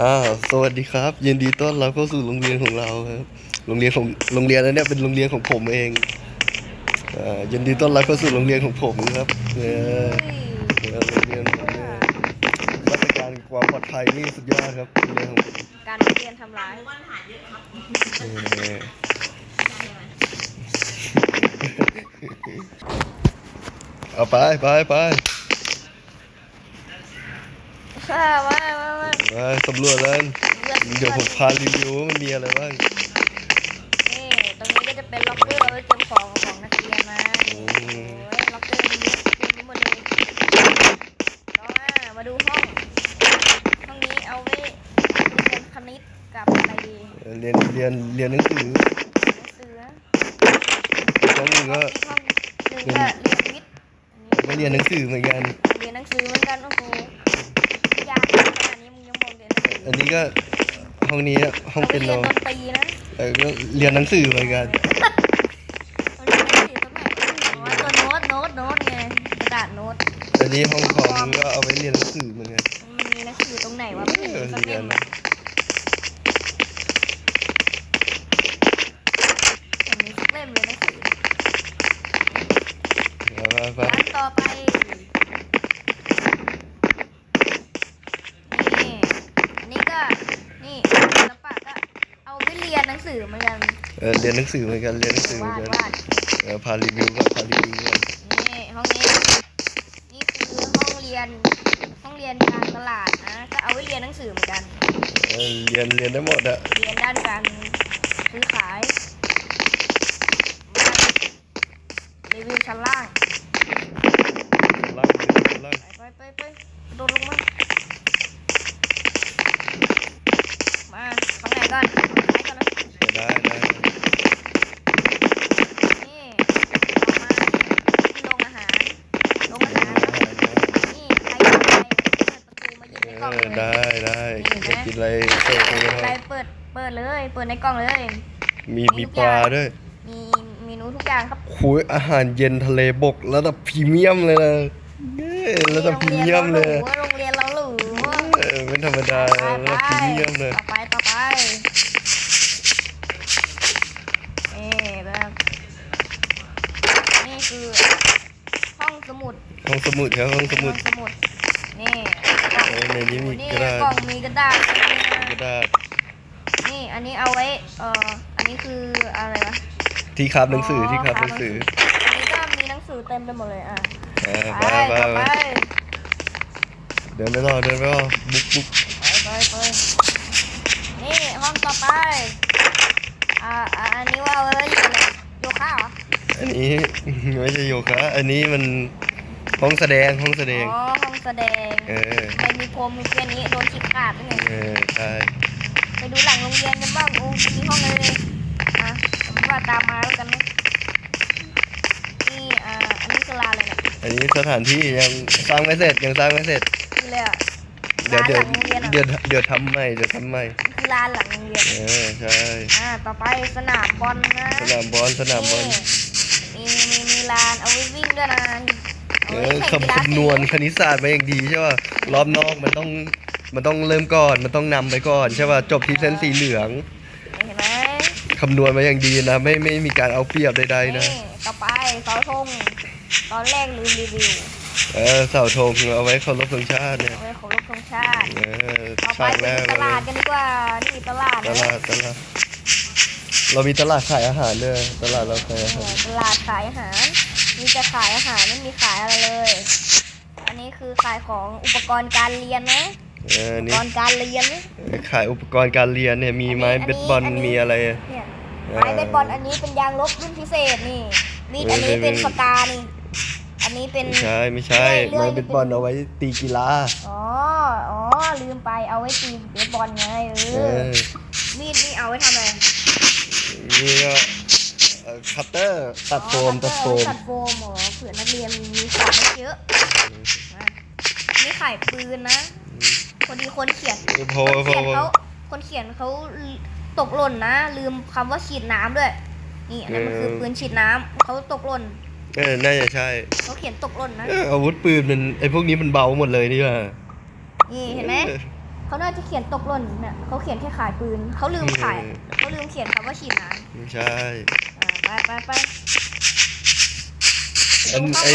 อ่าสวัสดีครับ ยินดีต้อนรับเข้าสู่โรงเรียนของเราครับ โรงเรียนของโรงเรียนนั้นเนี่ยเป็นโรงเรียนของผมเองอ่ายินดีต้อนรับเข้าสู่โรงเรียนของผมครับเออเออโรงเรียนผมเนี่ยมาตรการความปลอดภัยนี่สุดยอดครับโรงเรียนของผมการเรียนทำร้ายเออเอาไปไปไป ค่ะว่าว่าว่ามาสำรวจแล้วเลือกเดี๋ยวผมพารีวิวว่ามันมีอะไรบ้างนี่ตรงนี้ก็จะเป็นล็อกเกอร์เอาไว้เก็บของของนักเรียนนะโอ้โอ้ยล็อกเกอร์มีเยอะเต็มไปหมดเลยต่อมามาดูห้อง ห้องนี้เอาไว้เรียนคณิตกับอะไรดีเรียนเรียนเรียนหนังสือหนังสือห้องหนึ่งก็อีกห้องหนึ่งก็เรียนวิทย์อันนี้ก็เรียนหนังสือเหมือนกัน เรียนหนังสือเหมือนกันโอ้ ออันนี้ก็ห้องนี้ห้องเป็นเรีโนยนดนตรีนะเออก็เรียนหนังสือเหมือนกันมันมีหนังสือตรงไหนอ๋อตัวโน้ตโน้ตโน้ตไงกระดาษโน้ต อันนี้ห้องคอมก็เอาไว้เรียนหนังสือเหมือนกันมันมีหนังสือตรงไหนวะไม่เห็นมีสักเล่มอะเห็นมีสักเล่มเลยหนังสือ เอาไปไป ร้านต่อไป นี่ อันนี้ก็ นี่ศิลปะก็เอาไปเรียนหนังสือเหมือนกัน เออเรียนหนังสือเหมือนกันเรียนหนังสือเหมือวานดกันวาดเออพารีวิวก่อนพารีวิวก่อนนี่ห้องนี้นี่คือห้องเรียนห้องเรียนการตลาดนะก็เอาไว้เรียนหนังสือเหมือนกัน เออเรียนเรียนได้หมดอะเรียนด้านการซื้อขายมารีวิวชั้นล่างล่างล่างไปไปไปไปกระโดดลงมามาข้างไหนก่อนซ้ายก่อนนะได้ได้ นี่ต่อมาที่โรงอาหาร โรงอาหารนะนี่ใครอยู่ใครเปิดประตูมายิง เอ ในกล่อง อ เลย ได้ได้อยากกินอะไรเสิร์ฟไปเลยอะไรเปิดเปิดเลย เปิดในกล่องเลย มีมีปลาด้วยมีเมนูทุกอย่างครับคุยอาหารเย็นทะเลบกระดับพรีเมียมเลยนะเย้ระดับพรีเมียมเลยโรงเรียนเราหรูเออไม่ธรรมดาไประดับพรีเมียมเลย ต่อไปต่อไปนี่แบบนี่คือห้องสมุดห้องสมุดครับห้องสมุดห้องสมุดนี่เออ ในนี้มีนี่กระดาษกล่องมีกระดาษกระดาษ นี่อันนี้เอาไว้เอ่ออันนี้คืออะไรวะที่คาบหนังสือที่คาบหนังสืออันนี้ก็มีหนังสือเต็มไปหมดเลยอะเออไปไปไปต่อไปไปเดินไปรอเดินไปรอบุกบุกไปไปไปนี่ห้องต่อไปอ่าอ่าอันนี้ว่าเอาไว้เรียนอะไรโยคะเหรออันนี้ไม่ใช่โยคะอันนี้มันห้องแสดงห้องแสดงอ๋อห้อง แสดงเออไม่มีพรมมีแค่นี้โดนฉีกขาดได้ไงเออใช่ไปดูหลังโรงเรียนกันบ้างโอ้มีห้องเลยเลยอะผมว่าตามมาแล้วกันนะนี่อ่าอันนี้คือลานเลยเนี่ยอันนี้สถานที่ยังสร้างไม่เสร็จยังสร้างไม่เสร็จนี่เลยอะเดี๋ยวลานเดี๋หยวลังโรงเรียนอะเดี๋ยวเดี๋ยวทำใหม่เดี๋ยวทำใหม่คือลานหลังโรงเรียนเออใช่อ่าต่อไปสนามบอลนะสนามบอลสนามบอลนี่มีมีมีลานเอาไว้วิ่งด้วยนะ เอเอาไว้อแข่งกีฬาคำคำนวณคณิตศาสตร์มาอย่างดีใช่ป่ะรอบนอกมันต้องมันต้องเริ่มก่อนมันต้องนำไปก่อนใช่ป่ะจบที่เส้นสีเหลืองเห็นไหมคำนวณมาอย่างดีนะไม่ไม่มีการเอาเปรียบใดๆนะนี่ต่อไปเสาธงตอนแรกลืมรีวิวเออเสาธงเอาไว้เคารพธงชาติเนี่ยเอาไว้เคารพธงชาติเออต่อไปฉากไปแรกดูตลาดกันดีกว่านี่ตลาดตนะลาดตลาดเรามีตลาดขายอาหารด้วยตลาดเราขายอาหารเนี่ยตลาดขายอาหาร มีจะขายอาหารไม่มีขายอะไรเลย อันนี้คือขายของอุปกรณ์การเรียนนะเอออุปนี่กรณ์การเรียนนะขายอุปกรณ์การเรียนเนี่ยมีไม้อันนี้เบสบอลอันนี้มีอะไร เนี่ยเออไม้เบสบอลอันนี้เป็นยางลบรุ่นพิเศษนี่มีดเอออันนี้เป็นเป็นสกานี่อันนี้เป็น ไม่ใช่ไม่ใช่เลื่อยไม้เบสบอลเอาไว้ตีกีฬาอ๋อ อ๋อ ลืมไปเอาไว้ตีเบสบอลไงเอเอออมีดนี่เอาไว้ทำอะไร นี่ก็เอ่อ คัตเตอร์ตัดโฟมอ๋อตัดโฟมตัดโฟมเหรอเผื่อนักเรียนมีของไม่เยอะนะนี่ขายปืนนะพอดีคนเขียนพอคนพอเขียนพอเขาคนเขียนเขาตกหล่นนะ ลืมคำว่าฉีดน้ำด้วย นี่อันนั้นมันคือปืนฉีดน้ำเขาตกหล่นเออน่าจะใช่เขาเขียนตกหล่นนะเอออาวุธปืนมันไอพวกนี้มันเบาหมดเลยนี่ว่านี่เห็นไหมออเขาน่าจะเขียนตกหล่นเนี่ยเขาเขียนแค่ขายปืนเขาลืมขายเขาลืมเขียนคำว่าฉีดน้ำไม่ใช่อ่า ไปไปไปอันไอ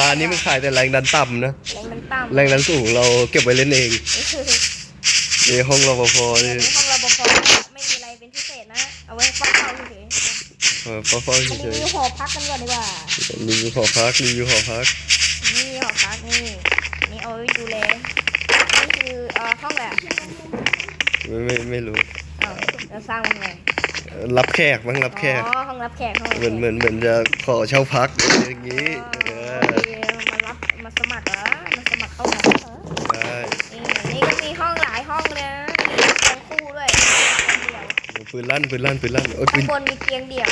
ร้านนี้มันขายแต่แรงดันต่ำนะแรงมันต่ำแรงดันสูงเราเก็บไว้เล่นเองนี่คือในห้องรปภในนี่ห้องรปภไม่มีอะไรเป็นพิเศษนะเอาไว้เฝ้าเฉยเออเฝ้าๆๆอันเฉนี้ยมีหอพักกันก่อนดีกว่าๆรีวิวหอพักรีวิวหอพักนี่หอพักนี่นี่เอาไว้ดูแลนี่คือเอ่อห้องแหละไม่ไม่ไม่รู้อ้าวจะสร้างมันไงเอ่อ รับแขกบ้างรับแขก อ๋อห้องรับแขกห้องรับเหมือนแขกเหมือนเหมือนจะขอเช่าพักอย่างนี้อ๋เอออโอเคมารับมาสมัครเหรอมาสมัครเข้าหอเหรอใช่นี่นี่ก็มีห้องหลายห้องเลยนะมีเตียงคู่ด้วยเตียงเดี่ยวปืนลั่นปืนลั่นปืนลั่นโอ้ยปืข้านงบนมีเตียงเดี่ยว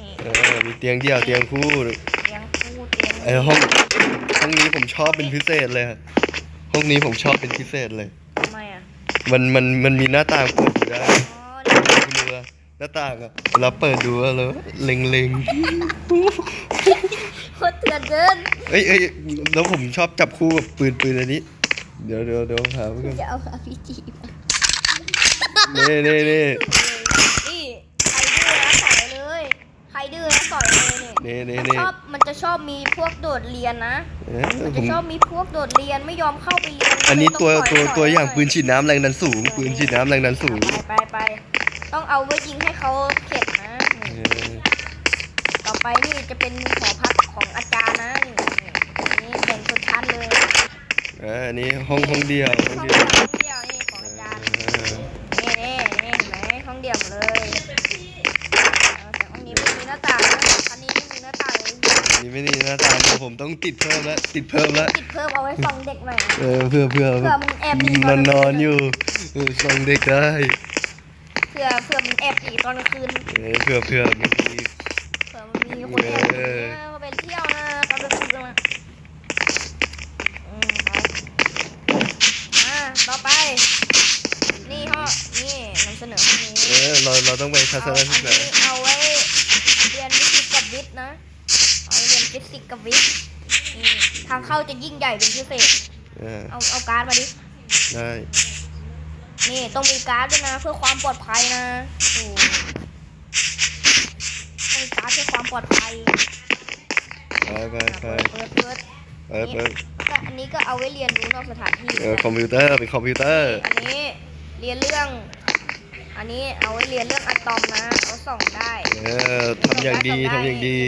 นี่เออมีเตียงเดี่ยวเตียงคู่เตียงคู่เตียงไอห้องห้องนี้ผมชอบเป็นพิเศษเลยอะห้องนี้ผมชอบเป็นพิเศษเลย ทำไมอะมันมันมันมีหน้าต่างเปิดอยู่ได้อ๋อนี่คุณดูอะห น้าต่างอะเราเปิดดูแล้วเล็งเล็งโคตรเถื่อนเกินเอ้ยเอ้ยแล้วผมชอบจับคู่กับปืนปืนอันนี้ เดี๋ยวเดี๋ยวเดี๋ยวหาเพื่อนจะเอาอาพีจีมาเน่เน่เน่นี่ใครดื้อนะสอยเลยใครดื้อนะสอยเลยเนี่ย เน่เน่มันเน่ชอบมันจะชอบมีพวกโดดเรียนนะ เอ๊ะมันผจะมชอบมีพวกโดดเรียนไม่ยอมเข้าไปเรียนอันนี้ก็ตัวเลยตัวสตัวอย่างหปืนฉีดน้ำแรงดันสูง ปืนฉีดน้ำแรงดันสูง ไปไปไป ต้องเอาไว้ยิงให้เขาเข็ดนะ เออต่อไปนี่จะเป็นหอพักของอาจารย์นะนี่นี่แบ่งชนชั้นเลยเอออันนี้ห้องห้องเดียวห้องห้องเดียวเดียวนี่ของอาจารย์ เออนี่นี่นี่เห็นไหมห้องเดี่ยวหมดเลยเอาแต่ห้องนี้ไม่มีหน้าต่างนะอันนี้ไม่มีหน้าต่างเลยอันนี้ไม่นี่หน้าต่างเดี๋ยวผมต้องติดเพิ่มแล้วติดเพิ่มแล้วติดเพิ่มเอาไว้ส่องเด็กหน่อยเออเพื่อเพื่อเผื่อมันแอบหนีนตออนนกลางคืนนอนอยู่เออส่องเด็กได้ เผื่อเผื่อมันแอบหนีตอนกลางคืนเออเพื่อเพื่อมีเผื่อมันมีคนแอบหนีเออนเขาไปเที่ยวนะตอนกลางคืนมาอืมไปอ่าต่อไป นี่ห้อนี่นำเสนอห้องนี้เออเราเราต้องไปทัศเอานอันศึกษานี้เอาไว้เรียนฟิสิกส์กับวิทย์นะเอาไว้เรียนฟิสิกส์กับวิทย์นี่ทางเข้าจะยิ่งใหญ่เป็นพิเศษ เออเอาเอาการ์ดมาดิได้ นี่ต้องมีการ์ดด้วยนะเพื่อความปลอดภัยนะโอ้ต้องมีการ์ดเพื่อความปลอดภัยไปไปอะไปเปิดเปิดเปิดเปิดเปิดก็อันนี้ก็เอาไว้เรียนรู้นอกสถานที่เออคอมพิวเตอร์เป็นคอมพิวเตอร์ อันนี้เรียนเรื่อง อันนี้เอาไว้เรียนเรื่องอะตอมนะเอาส่องได้เออทำอย่างดีทำอย่างดี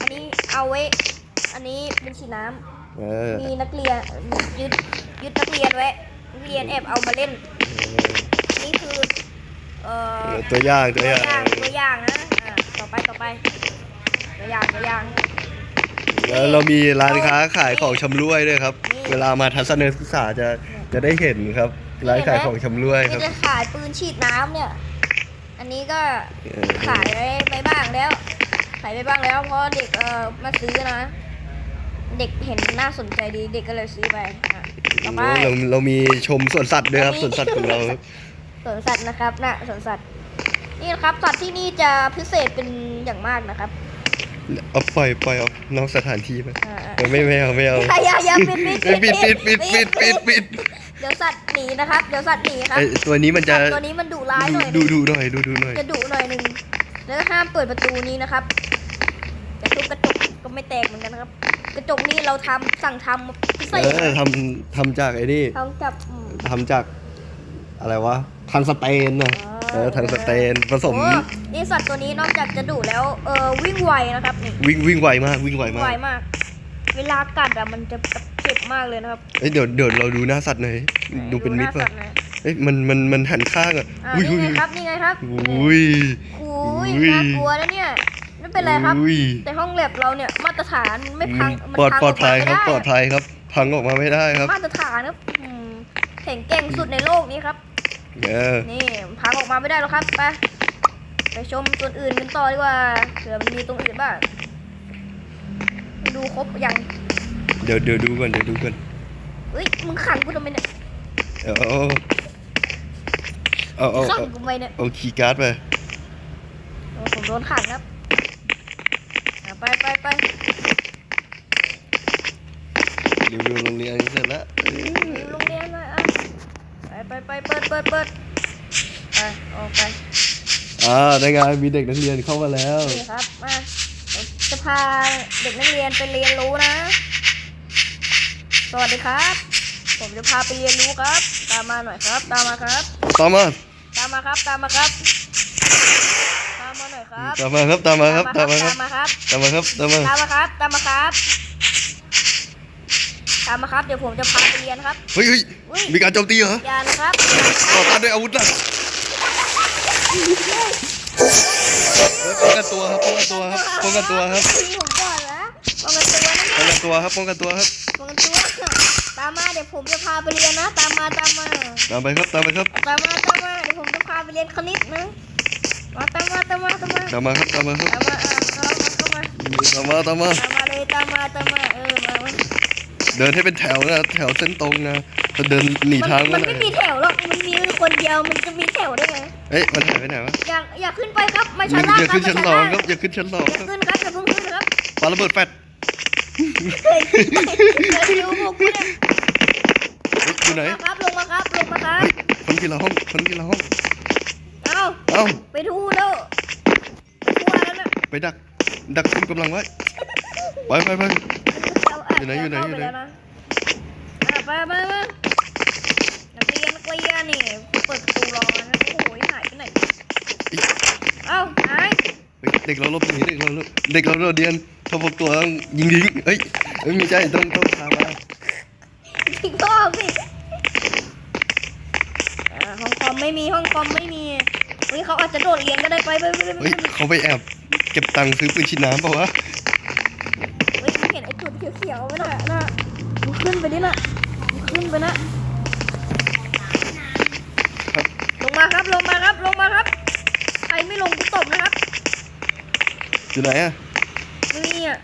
อันนี้เอาไว้ อันนี้เป็นฉีดน้เออำมีนักเรียนยึดยึดนักเรียนไว้นัก เรียนแอบเอามาเล่น นี่คือเอ่เอออตัวอย่างตัตัววออย่าย่างงตัวอย่างนะอ่าต่อไปต่อไป ตัวอย่างตัวอย่าง แล้วเรามีร้านค้าขายของชำร่วยด้วยครับนี่เวลามาทัศนศึกษาจะจะได้เห็นครับ ร้านขายของชำร่วยคนี่รับจะขายปืนฉีดน้ำเนี่ย อันนี้ก็เออขายไปไปบ้างแล้ว ขายไปบ้างแล้วเพราะเด็กเอ่อมาซื้อนะ เด็กเห็นน่าสนใจดีเด็กก็เลยซื้อไปอะต่อไป เราเรามีชมสวนสัตว์ด้วยครับสวนสัตว์ของเราครับสวนสัตว์นะครับนะสวนสัตว์ นี่นะครับสัตว์ที่นี่จะพิเศษเป็นอย่างมากนะครับเอาปล่อยปล่อยออกนอกสถานที่ไปอ่าเออไม่ไม่เอาไม่เอาอย่าอย่าอย่าปิดปิดเอ้ยปิดปิดปิดปิดปิดปิดเดี๋ยวสัตว์หนีนะครับเดี๋ยวสัตว์หนีครับไอตัวนี้มันจะสัตว์ตัวนี้มันดุร้ายหน่อยดูนึงดูหน่อยดูดูหน่อย จะดุหน่อยหนึ่งแล้วห้ามเปิดประตูนี้นะครับจะทุบกระจกก็ ไม่แตกเหมือนกันนะครับ กระจกนี้เราทำสั่งทำพิเศเอษอทำทำจากไอ้นี่ทำกับอืม ทำจากอะไรวะทางสเตนนะอ๋อเออทางสเตนผสมโอ้นี่สัตว์ตัวนี้นอกจากจะดุแล้ว เออวิ่งไวนะครับนี่วิ่งวิ่งไวมากวิ่งไวมาไวกมาก เวลากัดอะมันจะเจ็บมากเลยนะครับเอ้ยเดี๋ยวเดี๋ยวเราดูหน้าสัตว์หน่อยดูเป็นมิตรหาป่ะสัตว์หน่อยเอ้ยมันมันมันหันข้างอะอ่าอุ้ยนี่อุ้ยไงครับนี่ไงครับอุ้ย โอ้ยอุ้ย น่ากลัวนะเนี่ย ไม่เป็นไรครับ อุ้ยแต่ห้องแลบเราเนี่ยมาตรฐานไม่พังมันปลอดพังปลอดภัยกคมารับไม่ปลอดได้ภัยครับ พังออกมาไม่ได้ครับ มาตรฐานครับอืมแข็งแกร่งสุดในโลกนี้ครับเออนี่พังออกมาไม่ได้หรอกครับไปไปชมส่วนอื่นกันต่อดีกว่าเผื่อมันมีตรงอื่นบ้างดูครบยังเดี๋ยวเดี๋ยวดูก่อนเดี๋ยวดูก่อนเฮ้ยมึงขังกูทำไมเนี่ยเอาเอาเอาเอาขังเอากูทำไมเนี่ยเอาคีย์การ์ดไปโอ้ผมโดนขังครับอะ ไปไปไปรีวิวโรงเรียนเสร็จแล้วเออดูโรงเรียนหน่อยอะไปไปเปิดเปิดเปิดไปออกไปอ่าได้ไงมีเด็กนักเรียนเข้ามาแล้ว นี่ครับมาผมจะพาเด็กนักเรียนไปเรียนรู้นะ สวัสดีครับ ผมจะพาไปเรียนรู้ครับ ตามมาหน่อยครับ ตามมาครับ ตามมา ตามมาครับ ตามมาครับ ตามมาหน่อย ครับตามมาครับตามมาครับตามมาครับตามมาครับตามมาครับตามมาตามมาครับตามมาครับตามมาครับเดี๋ยวผมจะพาไปเรียนครับเฮ้ยเฮ้ยอุ๊ยมีการโจมตีเหรออย่านะครับต่อต้านด้วยอาวุธหนักเฮ้ยป้องกันตัวครับป้องกันตัวครับป้องกันตัวครับพี่ผมก่อนนะป้องกันตัวนะป้องเนี่ยกันตัวครับป้องกันตัวครับป้องกันตัวตามมาเดี๋ยวผมจะพาไปเรียนนะ ตามมาตามมาตามไปครับตามไปครับตามมาตามมาเดี๋ยวผมจะพาไปเรียนคณิตนะ มาตามมาตามมาตามมาตามมาครับตามมาครับตามมาอ่าเข้ามาเข้ามาตามมาตามมาตามมาเลยตามมาตามมาเออมามาเดินให้เป็นแถวนะแถวเส้นตรงนะถ้าเดินหนีทางมัก็นได้ไม่มีแถวหรอกมันมีคนเดียวมันจะมีแถวได้ไงเอ้ยมันหายไปไหนวะอยากอยากขึ้นไปครับมาอชั้ย่านล่างอย่าครัขึ้บนชั้นมาสองล่างครับอย่าขึ้นชั้นสองอย่าครับขึ้นครับอย่าเพิ่งขึ้นครับปาระเบิดแฟดเคยขึ้นไปเคยดูพวกกูเนี่ยเฮ้ยอยู่ไหนมาครับลงมาครับลงมาครับคนกี่ละห้องคนกี่ละห้อง เอ้าเอ้าไปทูแล้วไปทั่วแล้วนะไปดัก ดักคุมกำลังไว้ ไปไปไปเอาะอยู่ไหนอยู่ไหนอยู่ไหนเข้าปแล้วะอะไปไปไปนักเรียนนักเรียนนี่เปิดประตูรอนะโอ้โหหายไปไหนเอ้าหายเฮ้ยเด็กเราลบหนีเด็กเราลบเด็กเราโดดเรียนพอพกตัวต้องยิงยิงเฮ้ยเฮ้ยไม่ใช่ต้องต้องพามาทิ้งรอบสิอ่าห้องคอมไม่มีห้องคอมไม่มี เฮ้ยเขาอาจจะโดดเรียนก็ได้ไปไปไปไปไปเฮ้ยเขาไปแอบเก็บตังค์ซื้อปืนฉีดน้ำเปล่าวะเฮ้ยเห็นไอ้จุดเขียวๆไหมน่ะน่ะมึงขึ้นไปดิน่ะมึงขึ้นไปนะครับลงมาครับลงมาครับลงมาครับใครไม่ลงกูตบนะครับอยู่ไหนอะไม่มีอะ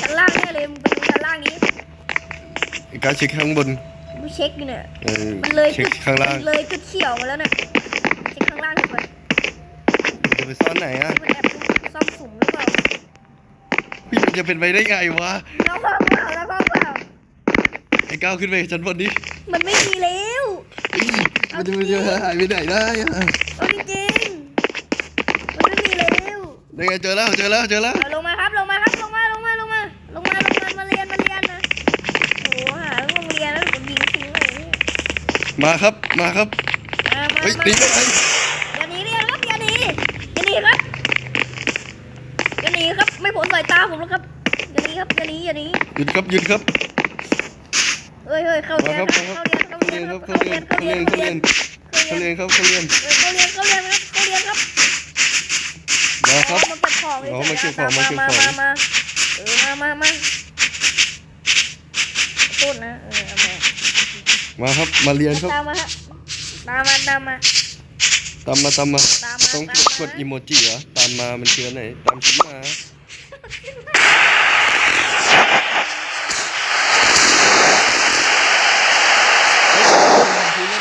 ชั้นล่างแน่เลยมึงไปดูชั้นล่างนี้ไอ้การเช็คข้างบนกูเช็คอยู่เนี่ยเออมันเลยเช็จุคดข้างล่าง มันเลยจุดเขียวมาแล้วเนี่ยเช็คข้างล่างดีกว่าจะไปซ่อนไหนอะมันแอบซ่อมสุ่มหรือเปล่าพี่มันจะเป็นไปได้ไงวะเราเปล่าเปล่าเราเปล่าเปล่าไอ้ก้าวขึ้นไปชั้นบนดิมันไม่มีแล้วเฮ้ยมันจะมันจะหายไปไหนได้อะเอาจริงๆมันไม่มีแล้วได้ไงเจอแล้วเจอแล้วเจอแล้วเอาลงมาครับลงมาครับลงมาลงมาลงมาลงมาลงมามาเรียนมาเรียนนะโอ้โหหาโรงเรียนแล้วผมยิงทิ้งเลยเนี่ยมาครับมาครับมามาเฮ้ยมาหนีไปไหนอย่าหนีเรียนครับอย่าหนีอย่าหนีครับอย่า หนีครับไม่พ้นสายตาผมแล้วครับ อย่าหนีครับอย่าหนีอย่าหนีหยุดครับหยุดครับเฮ้ยเฮ้ยเข้าเรียนมาครับเข้าเรียนเข้าเข้าเรีเรียยนนคครัรับบเข้าเข้าเรีเรียยนนเข้าเข้าเรีเรียยนนเข้าเรียนเข้าเรียนเข้าเรียนเฮ้ยเข้าเรียนเข้าเรียนครับเข้าเรียนครับมาครับมาเก็บของอ๋อมาเก็บของมามาเก็บมาของมามาเออมามามาต้นนะเออเอามามาครับมาเรียนครับตามมาฮะตามมาตามมาตามมาตามมาตามมาต้องตามมากดอีโมจิเหรอตามมามันคืออนไหนตามฉันมาเฮ้ยคุยเล่ นมาครูใน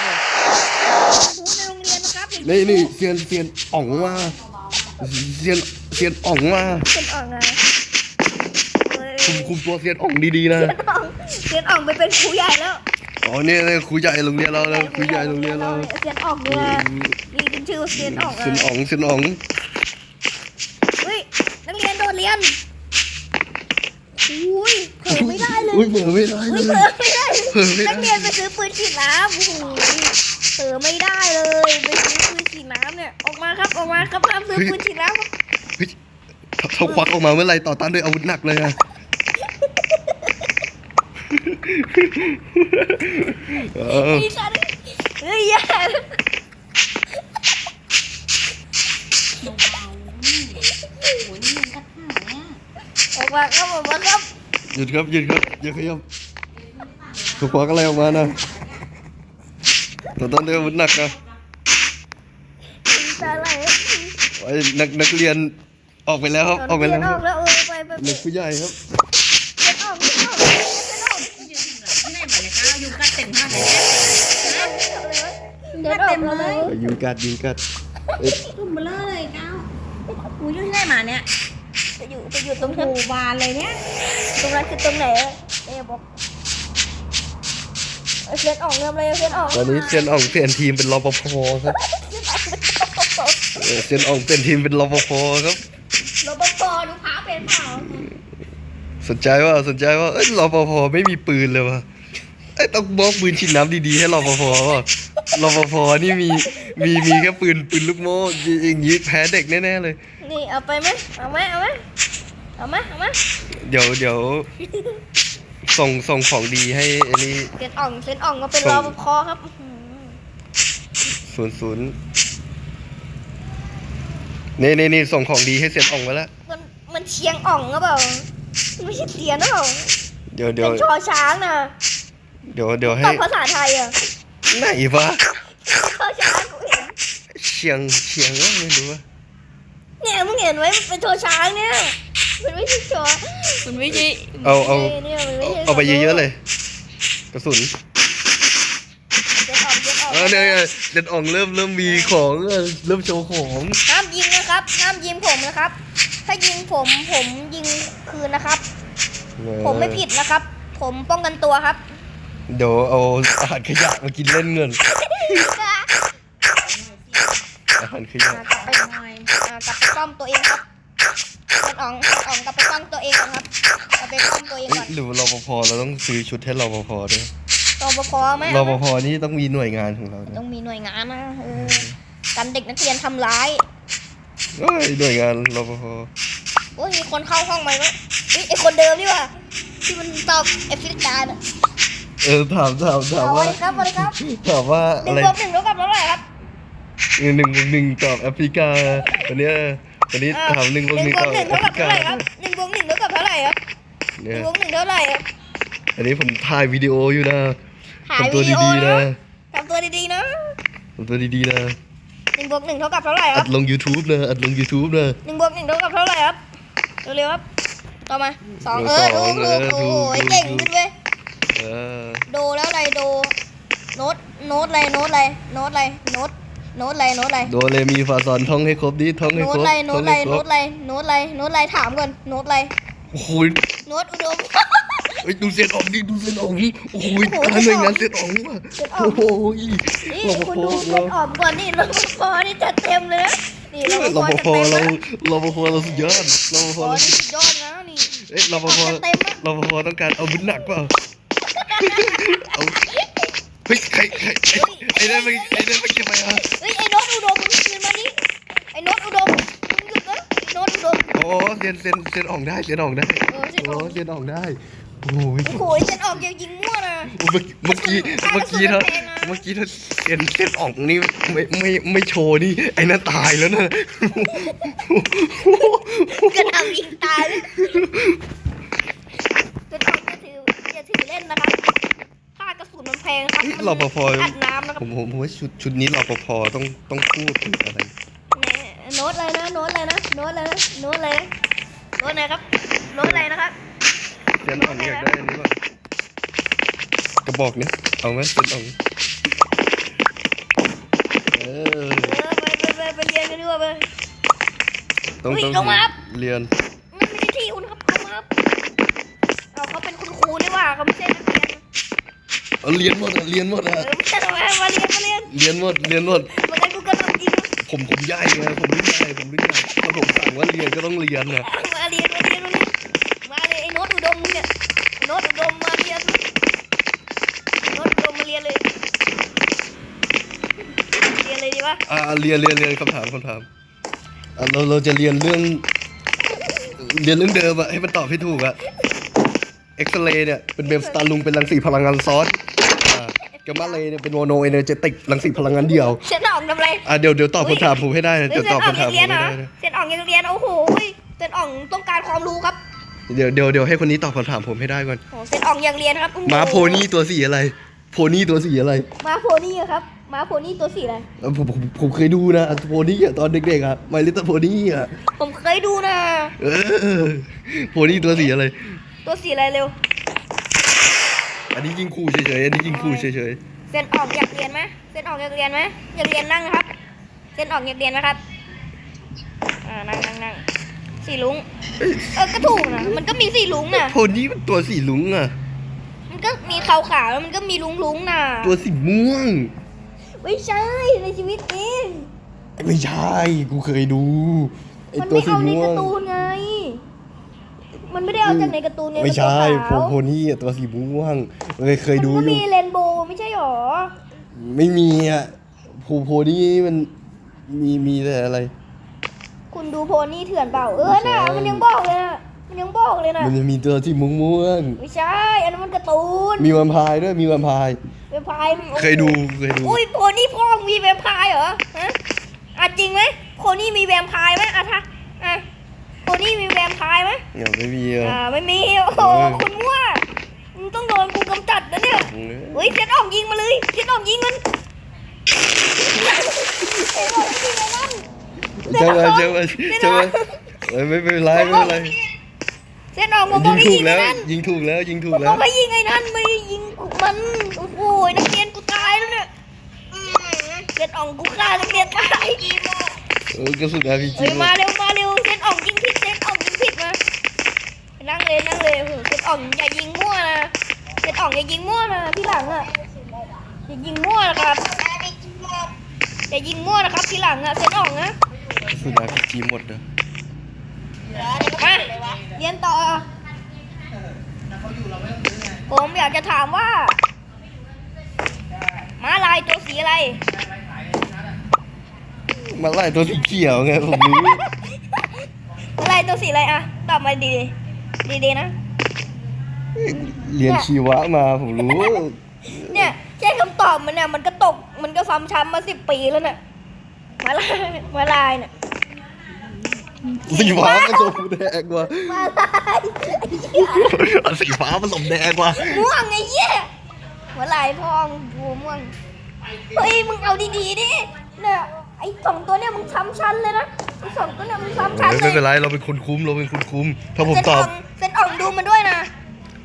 โรงเรียนนะครับนี่นี่เซียนเซียนอ่องมาเซียนเซียนอ่องมาเป็นอ่องไงเฮ้ยคุมคุมตัวเซียนอ่องดีๆนะเซียนอ่องเซียนอ่องไปเป็นครูใหญ่แล้วอ๋อเนี่ยเนี่ยครูใหญ่โรงเรียนเราแล้วครูใหญ่โรงเรียนเราเซียนอ่องเนี่ยนี่เป็นชื่อเซียนอ่องเซียนอ่องเซียนอ่อง เฮ้ยนักเรียนโดดเรียนอุ้ยเผลอไม่ได้เลยอุ้ยเผลอไม่ได้อุ้ยเลเผลอยไม่ได้เผลอไม่ได้นักเรียนไปซื้อปืนฉีดน้ำโอ้โหเผลอไม่ได้เลยไปซื้อปืนฉีดน้ำเนี่ยออกมาครับออกมาครับห้ามซื้อปืนฉีดน้ำครับเฮ้ยถ้าเขาควักออกมาเมื่อไหรต่อต้านด้วยอาวุธหนักเลยอะเอออีสันเฮ้ยอย่า เบาๆโอ้ยมันกระถางเนี่ย ออกมาครับออกมาครับหยุดครับหยุดครับอย่าขยับเขาควักอะไรออกมานะต่อต้านด้วยอาวุธหนักนะอีสันอะไรไอ้นักนักเรียนออกไปแล้วครับออกไปแล้วอคอรับกแล้วเออไปไปไปเด็กผู้ใหญ่ครับเดินออกเดินออกเดินออกที่ไหนมาเลยก้าวอยู่กัดเต็มท่าเลยเดินออกเลยยิงกัดยิงกัดเอ้ยทุ่มเบลอเลยก้าวกูอยู่ที่ไหนมาเนี่ย จะอยู่จะอยู่ตรงโอ้โหบานเลยเนี่ยตรงนั้นคือตรงไหนเอ๊ะบอกเอเอาเซียนอ่องเริ่มเลยเอาเซียนอ่องตอนนี้เซียนอ่องเปลี่ยนทีมเป็นรปภครับเออเซียนอ่องเปลี่ยนทีมเป็นรปภครับ รปภดูพาเป็นเปล่าสนใจว่าสนใจว่าเอ้ยรปภไม่มีปืนเลยวะไอ้ยต้องบอกปืนฉีดน้ำดีๆให้รปภว่ะรปภนี่มีมีมีแค่ปืนปืนลูกโม่อย่างงี้แพ้เด็กแน่ๆเลย นี่เอาไปไหมเอาไหมเอาไหมเอาไหมเอาไหมเดี๋ยวเดี๋ยวส่งส่งของดีให้อันนี้เซียนอ่องเซียนอ่องมาเป็นส่รงปภครับอื้อหือศูนย์ศูนย์นี่นี่นี่ส่งของดีให้เซียนอ่องมาแล้วมันมันเชียงอ่องหรือเปล่าไม่ใช่เซียนหรือเปล่าเดี๋ยวเดี๋ยวเป็นชอช้างนะเดี๋ยวเดี๋ยวตให้อบภาษาไทยอะไหนวะชอช้างกูเห็นเชียงเชียงวะไม่รู้ว่า เนี่ยมึงเห็นไหมมันเป็นชอช้างเนี่ย มันไม่ใช่ชอมันไม่ใช่เอาเอาเนี่ยมันไม่ใช่เอาไปเยอะๆเลย กระสุนเซียนอ่องเซียนอ่องเออเนี่ยเด็ดอ่องเริ่มเริ่มมีของเออเริ่มโชว์ของห้ามยิงนะครับห้ามยิงผมนะครับ ถ้ายิงผมผมยิงคืนนะครับ ผมไม่ผิดนะครับ ผมป้องกันตัวครับ เดี๋ยวเอาอาหารขยะมากินเล่นเงิน อาหารขยะอ่ากลับไปหน่อยอ่ากลับไปซ่อมตัวเองครับเป็นอ่องเป็นอ่องกลับไปซ่อมตัวเองก่อนครับกลับไปซ่อมตัวเองเอ้ยก่อนหรือรปภเราต้องซื้อชุดให้รปภด้วยรปภไหมรปภนี่ต้องมีหน่วยงานของเราด้วต้ยองมีหน่วยงานนะเออกันเด็กนักเรียนทำร้ายเอ้ยหน่วยงานรปภโอ้ยมีคนเข้าห้องใหม่ไหมเฮ้ยไอคนเดิมนี่หว่าที่มันตอบเอฟริกาน่ะเออถามถามถามเอาว่าไว้ครับเอาไว้ครับถามว่าหนึ่อะงไร บวกหนึ่งเท่ากับเท่าไหร่ครับ หนึ่งหนึ่งหนึ่งตอบแอฟริกาวันเนี้ยวันนี้ถามหนึ่งบวกหนึ่งบตอกบหนึ่งแอเท่าฟกับริาเท่าไหร่ครับหนึ่งบวกหนึ่งเท่ากับเท่าไหร่ครับหเนี่นึ่ยงบวกหนึ่งเท่าไหร่ครับอันนี้ผมถ่ายวิดีโออยู่นะถ่ายทำตัววิดีโอดีๆนะนะทำตัวดีๆนะทำตัวดีๆนะหนึ่งบวกหนึ่งเท่ากับเท่าไหร่คอัรับดลง YouTube นะอัดลง YouTube นะ หนึ่งบวกหนึ่งเท่ากับเท่าไหร่ครับเร็วๆครับต่อมาสองเออออสดูองดูเออโอ้ถูกยถูกเก่งขึ้นเว้ยเออโดแล้วอะไรโดโน้ตโน้ตอะไรโน้ตอะไรโน้ตอะไรโน้ต โน้ตอะไรโน้ตอะไรโดเรมีฟาซอนท่องให้ครบดิท่องให้โน้คตรบอะไรโน้ท่ตองอะไรให้ครโน้บตอะไรโน้ตอะไรโน้ตอะไรถามก่อนโน้ตอะไรโอ้โหโน้ตอุดม เอ้ยดูเสียนออกดิดูเสียนออกดิโอ้โหโอ้โห การหน่วยงานเสียนออกว่ะเสียนออกโอ้โหนี่รปคุณภดูเพื่เราอนออมก่อนนี่รปภนี่จัดเต็มเลยนะนี่รรปปภภจัดเต็มเรานะรปภเราสุดยอดรปภโอ้เรานี่สุดยอดนะนี่ เอ้ยรปภจัดเต็มนะรปภต้องการเอาบุญหนักเปล่าเอาเฮ้ยใครใครไอ้ไอ้นั่นมันไอ้นั่นมันเก็บไปอะเฮ้ยไอ้โน้ตอุดมมึงคืนมาดิไอ้โน้ตอุดมมึงหยุดนะไอ้โน้ตอุดม โอ้เซียนเซียนเซียนออกได้เซียนออกได้เออเสียนอโอ้อกเซียนออกได้โอ้ยโอ้โหเส้นออกยังยิงมั่วนะเมื่อเมื่อกี้เมื่อกี้ถ้าเมื่อกี้ถ้าเซียนเซียนออกนี่ไม่ไม่ไม่โชว์นี่ไอ้นั่นตายแล้วนะ กระหน่ำยิงตายเลยเส้นออกอย่าถืออย่าถือเล่นนะครับค่ากระสุนมันแพงครับเฮ้ยมันรปภอัดน้ำนะครับผมผมผมว่าชุดชุดนี้รปภต้องต้องพูดถึงอะไรแหม่โน้ตอะไรนะโน้ตอะไรนะโน้ตอะไรนะโน้ตอะไรนะโน้ตอะไรครับโน้ตอะไรนะครับเซียนออกอยากได้อันนี้ป่ะกระบอกเนี้ยเอาไหมเซียนออกเออเออไปไปไปไปเรียนกันดีกว่าไปต้องเฮ้ยต้องลงมาครับเรียน เอาเรียนหมดอะเรียนหมดเออะอไม่ใช่ทำไมมาเรียนมาเรียนเรียนหมดเรียนหมดวันนั้นกูกระโดดยิงผมผมใหญ่ไงผมรุ่นใหญ่ผมรุ่นใหญ่ถ้าผมสั่งว่าเรียนก็ต้องเรียนนะมาเรียนมาเรียนมาเรียนมาเลยไอ้โน้ตอุดมเนี่ยไอ้โน้ตอุดมมาเรียนโน้ตอุดมมาเรียนเลยเรียนเลยดีวะอ่าเรียนเรียนเรียนคำถามคำถามอะเราเราจะเรียนเรื่อง เรียนเรื่องเดิมอะให้มันตอบให้ถูกอะ เอ็กซเรย์เนี่ยเป็นเบมสตาร์ลุงเป็นรังสีพลังงานซ้อนอ่าแกมมาเลย์เนี่ยเป็นโมโนเอเนอร์เจติกรังสีพลังงานเดียวเส้นอ่องทำไรอะเดี๋ยวเดี๋ยวตอบคำถามผมให้ได้นะเฮ้ยเดี๋ยวเส้ตอนบอ่องคำยัถามงผมเรียนเหรอให้ได้นะเส้นอ่องยังเรียนโอ้โหเส้นอ่องต้องการความรู้ครับเดี๋ยวเดี๋ยวเดี๋ยวให้คนนี้ตอบคำถามผมให้ได้ก่อนโอ้เส้นอ่องยังเรียนครับโอ้โหม้าโพนี่ตัวสีอะไร โพนี่ตัวสีอะไรม้าโพนี่อะครับม้าโพนี่ตัวสีอะไรเอ่อผมผมผมเคยดูนะโพนี่อะตอนเด็กๆอะไมลิตโพนี่อะผมเคยดูนะเออโพนี่ตัวสีอะไร ตัวสีอะไรเร็ว อันนี้ยิงคู่เฉยๆ อันนี้ยิงคู่เฉยเส้นอ่องอยากเรียนไหมเส้นอ่องอยากเรียนไหมอยากเรียนนั่งนะครับ เส้นอ่องอยากเรียนไหมครับ อ่า นั่งนั่งนั่งสีลุง เออ ก็ถูกนะ มันก็มีสีลุงนะๆโพนี่มันตัวสีลุงอะมันก็มีขาวๆแล้วมันก็มีลุงๆน่ะตัวสีม่วง ไม่ใช่ ในชีวิตจริงไม่ใช่ กูเคยดูไอมันตัวไม่สีเอาในม่วกางร์ตูนไง มันไม่ได้เอาจากในการ์ตูนไงไม่ใช่ตัวโพขาวโพนี่อะตัวสีม่วงเคยเคยดูมันอก็ยู่มีเรนโบว์ไม่ใช่หรอ ไม่มีอะโพโพนี่มันมีมีแต่อะไร คุณดูโพนี่เถื่อนเปล่าเออน่ะไม่ใช่มันยังบอกเลยน่ะมันยังบอกเลยน่ะมันจะมีตัวสีม่วงม่วงไม่ใช่ อันนั้นมันการ์ตูนๆมีแวมไพร์ด้วยมีแวมไพร์แวมไพร์มันโอ้โหเคยดูเคยดู อุ้ยโพนี่พ่อมึงมีแวมไพร์เหรอฮะอะจริงไหมโพนี่มีแวมไพร์ไหมอะท่ะ อะโพนี่มีแวมไพร์ไหมเนี่ยไม่มีอะ อ่าไม่มีโอ้โหเออ คุณมั่วมึงต้องโดนกูกำจัดนะเนี่ยเฮ้ยเซ็ตออกยิงมาเลยเซ็ตออกยิงมันเซ็ตออกยิงเลยนั่นใช่ไหมใช่ไหมใช่ไหมเอ้ยไม่เป็นไรไม่เป็นไรเซ็ตออกผมบยิอกงให้ถูยิกงแล้วไอ้นั่นยิงถูกแล้ว ยิงถูผกมแล้บอว กให้ยิงไอ้นั่นไม่ได้ยิงมันโอ้โหนักเรียนกูตายแล้วเนี่ยเซ็ตออกกูฆ่านักเรียนตาย เออกระสุนอาร์พีจีเฮ้ยมาเร็วมาเร็วเซ็ตออกยิงผิดเซ็ตออกยิงผิดมา นั่งเลยนั่งเลยเซ็ตออกอย่ายิงมั่วนะเซ็ตออกอย่ายิงมั่วนะที่หลังอะอย่ายิงมั่วนะครับอย่ายิงมั่วนะครับที่หลังอะเซ็ตออกนะกระสุนอาร์พีจีหมดนะมาเรียนต่อผมอยากจะถามว่าม้าลายตัวสีอะไรมาไล่ตัวสีเขียวไงผมรู้ม้าลายตัวสีอะไรอะตอบมาดี ดีดีๆนะ เรียนชีวะมาผมรู้ เนี่ยแค่คำตอบมันเนี่ยมันก็ตกมันก็ซ้ำช้ำมาสิบปีแล้วเนี่ยม้าลายม้าลายเนี่ยสีฟ้าผสมแดงว่ะม้าลายไอ้เหี้ยเอาสีฟ้าผสมแดงว่ะม่วงไอ้เหี้ยม้าลายทองบัวม่วงเฮ้ยมึงเอาดีๆดิเนี่ยไอ้สองตัวเนี่ยมึงช้ำชั้นเลยนะ ไอ้สองตัวเนี่ยมึงช้ำชั้นเลยไม่เป็นไรเราเป็นคนคุ้มเราเป็นคนคุ้ม ถ้าผมเส้นตอ่ออบงเส้นอ่องดูมันด้วยนะ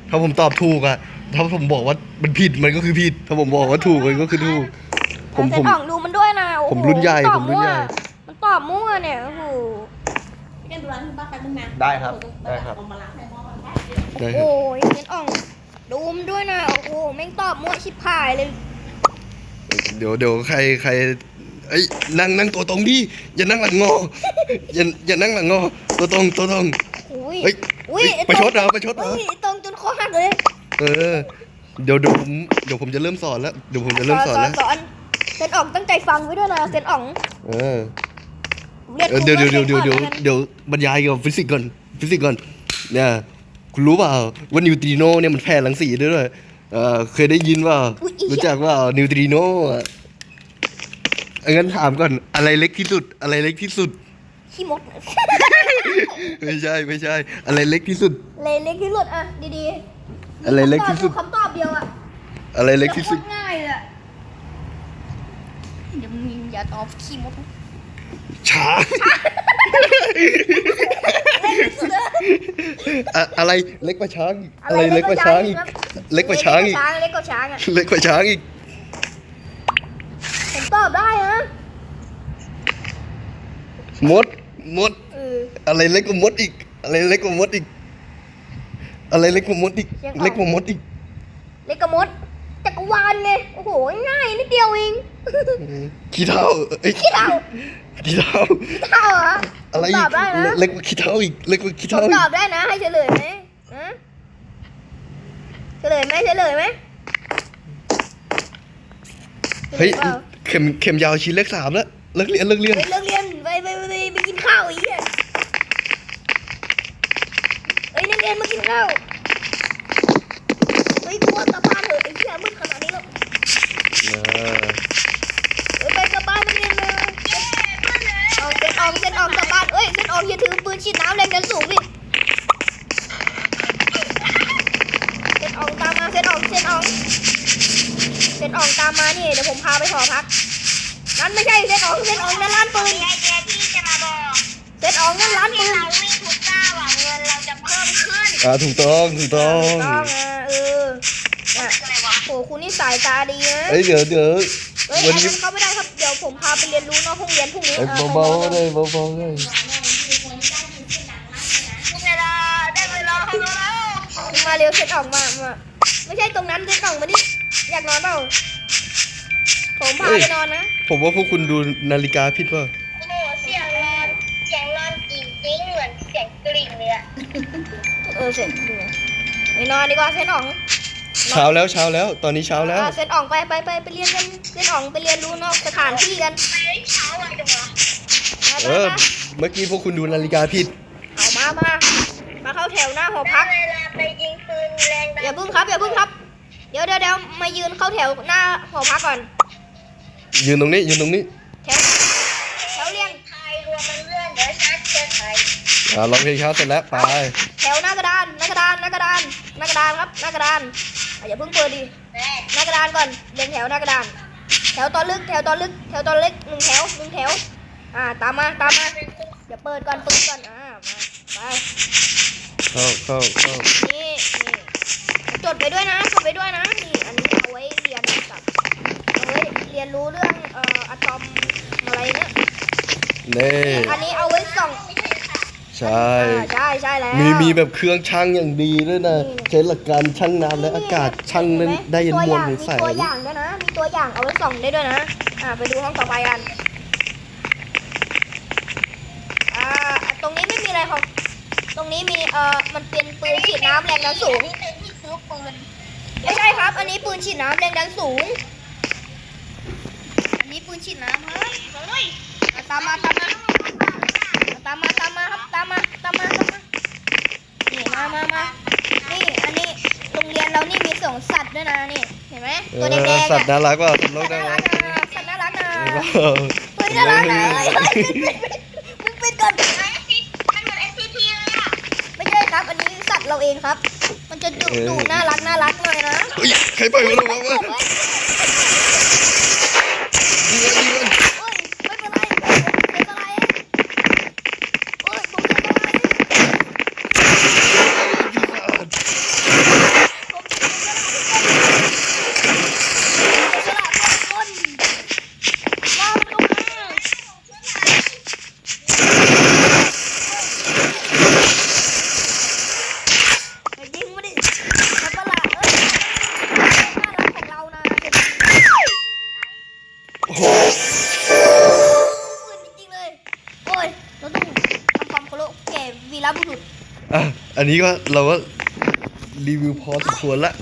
ถ้าผมตอบถูกอะถ้าผมบอกว่ามันผิดมันก็คือผิด ถ้าผมบอกว่าถูกมันก็คือถูก ผมเส้ผนม อ่องดูมันด้วยนะโอ้โหผมรุ่นใหญ่ตอบผมรุ่นใหญ่มันตอบมั่วเนี่ยโอ้โหเล่นดูร้านคุณป้าไปมึงนะได้ครับได้ครับ เอามาล้างในหม้อก่อนได้ครัโอ้บยเส้นอ่องดูมันด้วยนะโอ้โหแม่งตอบมั่วชิบหายเลย เดี๋ยวเดี๋ยวใครใคร เอ้ยนั่งนั่งตัวตรงดิอย่านั่งหลังงออย่าอย่านั่งหลังงอ ตัวตรงตัวตรง อุ้ยเฮ้ยอุ้ยเฮ้ยประชดเหรอประชดเหรอฮ้ยตรงจนคอหักเลยเออ เดี๋ยวเดี๋ยวผมเดี๋ยวผมจะเริ่มสอนแล้วเดี๋ยวผมจะเริ่มสอนแล้วสอนเส้นอ่องตั้งใจฟังไว้ด้วยนะเส้นอ่องเออรียนเออเดี๋ยวเดี๋ยวเดี๋ยวเดี๋ยวเดี๋ยวส้นอ่องเดี๋ยวบรรยายเกี่ยวกับฟิสิกส์ก่อนฟิสิกส์ก่อนเนี่ยคุณรู้เปล่าว่านิวตริโนเนี่ยมันแผ่รังสีได้ด้วยเออเคยได้ยินว่าอุ๊ยอีรู้จักว่านิวตริโนอะเอา งั้นถามก่อนอะไรเล็กที่สุด อะไรเล็กที่สุด ขี้มด ไม่ใช่ไม่ใช่ อะไรเล็กที่สุดเลยเล็กที่สุดอะดีๆอะไรเล็กที่สุด คำตอบเดียวอะอะไรเล็กที่สุดโคตรง่ายเลยอะเดี๋ยวมึงอย่าตอบขี้มดนะช้างอะอะไรเล็กกว่าช้างอีกอะไรเล็กกว่าช้างอีก เล็กกว่าช้างอีก เล็กกว่าช้างอะ เล็กกว่าช้างอีกผม ตอบได้นะมด มด เอออะไรเล็กกว่ามดอีก อะไรเล็กกว่ามดอีก อะไรเล็กกว่ามดอีกเสียงออกเล็กกว่ามดอีก เล็กกว่ามดจักรวาลไงโอ้โหง่ายนิดเดียวเองขี้เท่าเอ้ยขี้เท่าขี้เท่าเท่าเหรออะไรผมอีตอกบได้นะเล็กกว่าขี้เท่าอีก เล็กกว่าขี้ผมเท่าตอีอกบได้นะ ให้เฉลยไหมฮะเฉลยไหมเฉลยไหมเฮ้ยฉลปล่า เข็มเข็มยาวชิ้นเลขสามแล้วเลิกเรียนเลิกเรียนเฮ้ยเลิกเรียนไปไปไปไปไปกินข้าวไอ้เหี้ยเฮ้ยนักเรียนมากินข้าวเฮ้ยกลัวกลับบ้านเถอะไอ้เหี้ยมืดขนาดนี้แล้วอ่าเฮ้ยไปกลับบ้านนักเรียนเลยเอาเส้นออกเส้นออกกลับบ้านเอ้ยเส้นออกอย่าถือปืนฉีดน้ำแรงดันสูงดิ เส้นออกตามมานี่เดี๋ยวผมพาไปหอพัก นั่นไม่ใช่เส้นออกเส้นออกนั่นร้านปืนไอเดียที่จะมาบอกเส้นออกนั่นร้านปืที่นเราวิ่งทุกก้าวอะเงินเราจะเพิ่มขึ้นอ่าถูกต้องถูกต้องต้องอะเอออะอะไรวะโหคุณนี่สายตาดีนะเอ้ยเดี๋ยวเดี๋ยวเฮ้ยวันอันนี้นั้นเข้าไม่ได้ครับเดี๋ยวผมพาไปเรียนรู้นอกห้องเรียนพรุ่งนี้เอ้ยอะเบาๆเลยเบาๆเลยเวลาได้เวลาแล้วมาเร็วเช็ดออกมามาไม่ใช่ตรงนั้นเซนอ่องมาดิ อยากนอนเปล่าผมพาเฮ้ยไปนอนนะผมว่าพวกคุณดูนาฬิกาผิดว่าโอ้โหเสียงนอนเสียงนอนจริงๆเหมือนเสียงกลิ่งเลยอะเออเสร็จดูไปนอนดีกว่าเซนอ่องเช้าแล้วเช้าแล้ว ตอนนี้เช้าแล้วอะเซนอ่องไปไปไปไปเรียนกันเซนอ่องไปเรียนรู้นอกสถานที่กันไปเช้าวันจังวะมาเอมาอมาเมื่อกี้พวกคุณดูนาฬิกาผิดเอามามามาเข้าแถวหน้าหอถ้าพักเวลาไปยิงปืนแรงดัอย่าพึ่งครับอย่าพึ่งครับ เดี๋ยวเดี๋ยวเดี๋ยวมายืนเข้าแถวหน้าหอพักก่อน ยืนตรงนี้ยืนตรงนี้แถวแถวเรียงไทยรวมมันเลื่อนเดี๋ยวชัดเจอไทยอ่าร้องเพลงเช้าเสร็จแล้วไปแถวหน้ากระดานหน้ากระดานหน้ากระดานหน้ากระดานครับหน้ากระดานอะอย่าเพิ่งเปิดดิแม่หน้ากระดานก่อนเรียงแถวหน้ากระดาน แถวตอนลึกแถวตอนลึกแถวตอนลึกหนึ่งแถวหนึ่งแถว อ่าตามมาตามมาเดี๋ยวเปิดก่อนเปิดก่อนอ่ามาไปเข้าเข้าเข้านี่นี่ จดไปด้วยนะจดไปด้วยนะนี่อันนี้เอาไว้เรียนกับเอาไว้เรียนรู้เรื่องเอ่ออะตอมอะไรเนี่ยเน่อันนี้เอาไว้ส่องใช่ อ่าใช่ใช่แล้ว มีมีแบบเครื่องช่างอย่างดีด้วยนะ นี่ ใช้หลักการช่างน้ำและอากาศช่างนั้นได้ยันมวลของแสมีตัวงอย่างด้วยนะ มีตัวอย่างเอาไว้ส่องได้ด้วยนะ อ่า ไปดูห้องต่อไปกัน อ่า ตรงนี้ไม่มีอะไรของตรงนี้มี เอ่อ มันเป็นปืนฉีดน้ำแรงดันสูง นี่เป็นที่ซื้อ ปืน ไม่ใช่ครับ อันนี้ปืนฉีดน้ำแรงดันสูง อันนี้ปืนฉีดน้ำครับเฮ้ยอะตามมาตามมาตามมาตามมาครับตามมาตามมาตามมานี่มามามานี่อันนี้โรงเรียนเรานี่มีสวนสัตว์ด้วยนะนี่เห็นไหมเอตัวแดองๆสัตว์อะน่ารักว่าสัตว์โลสักตว์น่าน่ารัรักกนะสัตว์น่ารักนะเออเฮ้ยน่ารักนะเฮ้ยเฮ้ยมึงเป็นก่อนไอ้ที่มันเหมือน SCP เลยอะไม่ใช่ครับอันนี้สัตว์ เราเองครับ มันจะดุดุน่ารักน่ารักหน่อยนะ เฮ้ยใครปล่อยมันลงมาวะ เฮ้ย ยิงมันยิงมัน เฮ้ยไม่เป็นไรไม่เป็นไรเฮ้ยผมเป็นอะไรผมเป็นอะไรคนรอมันลงมาอย่ายิงมาดิมันประหลาดเอ้ยน่ารักของเรานะ โอ้โห ปืนจริงๆเลย โอ้ย เราต้องทำความเคารพแก่วีรบุรุษ อะอั นนี้ก็เราก็รีวิวพอสมควรละ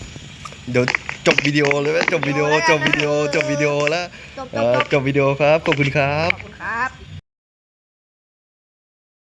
เดี๋ยวจบวิดีโอเลยไหมจบวิดีโอจบวิดีโอจบวิดีโอแล้วจบจเอ่บอจบจบวิดีโอครับ ขอบคุณครับขอบคุณครับ